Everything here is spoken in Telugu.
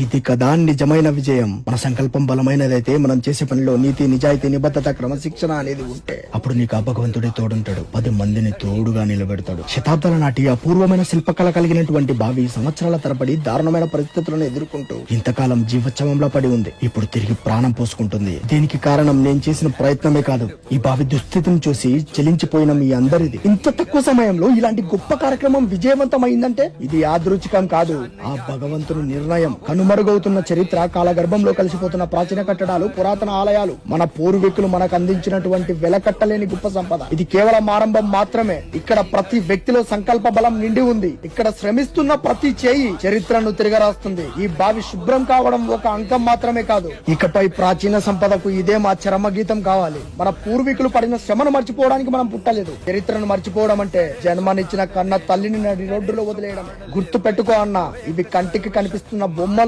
ఇది కదా నిజమైన విజయం. మన సంకల్పం బలమైనదైతే మనం చేసే పనిలో నీతి నిజాయితీ నిబద్ధత క్రమశిక్షణ అనేది ఉంటే. అప్పుడు నీకు ఆ భగవంతుడే తోడుంటాడు. పది మందిని తోడుగా నిలబెడతాడు. శతాబ్దాల నాటి అపూర్వమైన శిల్పకళ కలిగినటువంటి బావి సంవత్సరాల తరబడి దారుణమైన పరిస్థితులను ఎదుర్కొంటూ ఇంతకాలం జీవోత్సవంలో పడి ఉంది. ఇప్పుడు తిరిగి ప్రాణం పోసుకుంటుంది. దీనికి కారణం నేను చేసిన ప్రయత్నమే కాదు. ఈ బావి దుస్థితిని చూసి చెలించిపోయిన మీ అందరిది. ఇంత తక్కువ సమయంలో ఇలాంటి గొప్ప కార్యక్రమం విజయవంతమైందంటే ఇది యాదృచ్ఛికం కాదు. ఆ భగవంతుని నిర్ణయం నుమరుగవుతున్న చరిత్ర కాలగర్భంలో కలిసిపోతున్న ప్రాచీన కట్టడాలు పురాతన ఆలయాలు మన పూర్వీకులు మనకు అందించినటువంటి వెలకట్టలేని గొప్ప సంపద. ఇది కేవలం ఆరంభం మాత్రమే. ఇక్కడ ప్రతి వ్యక్తిలో సంకల్ప బలం నిండి ఉంది. ఇక్కడ శ్రమిస్తున్న ప్రతి చేయి చరిత్రను తిరగరాస్తుంది. ఈ బావి శుభ్రం కావడం ఒక అంకం మాత్రమే కాదు. ఇకపై ప్రాచీన సంపదకు ఇదే మా చరమ గీతం కావాలి. మన పూర్వీకులు పడిన శ్రమను మర్చిపోవడానికి మనం పుట్టలేదు. చరిత్రను మర్చిపోవడం అంటే జన్మనిచ్చిన కన్న తల్లిని నడి రోడ్డులో వదిలేయడం గుర్తు పెట్టుకో అన్న ఇవి కంటికి కనిపిస్తున్న బొమ్మలు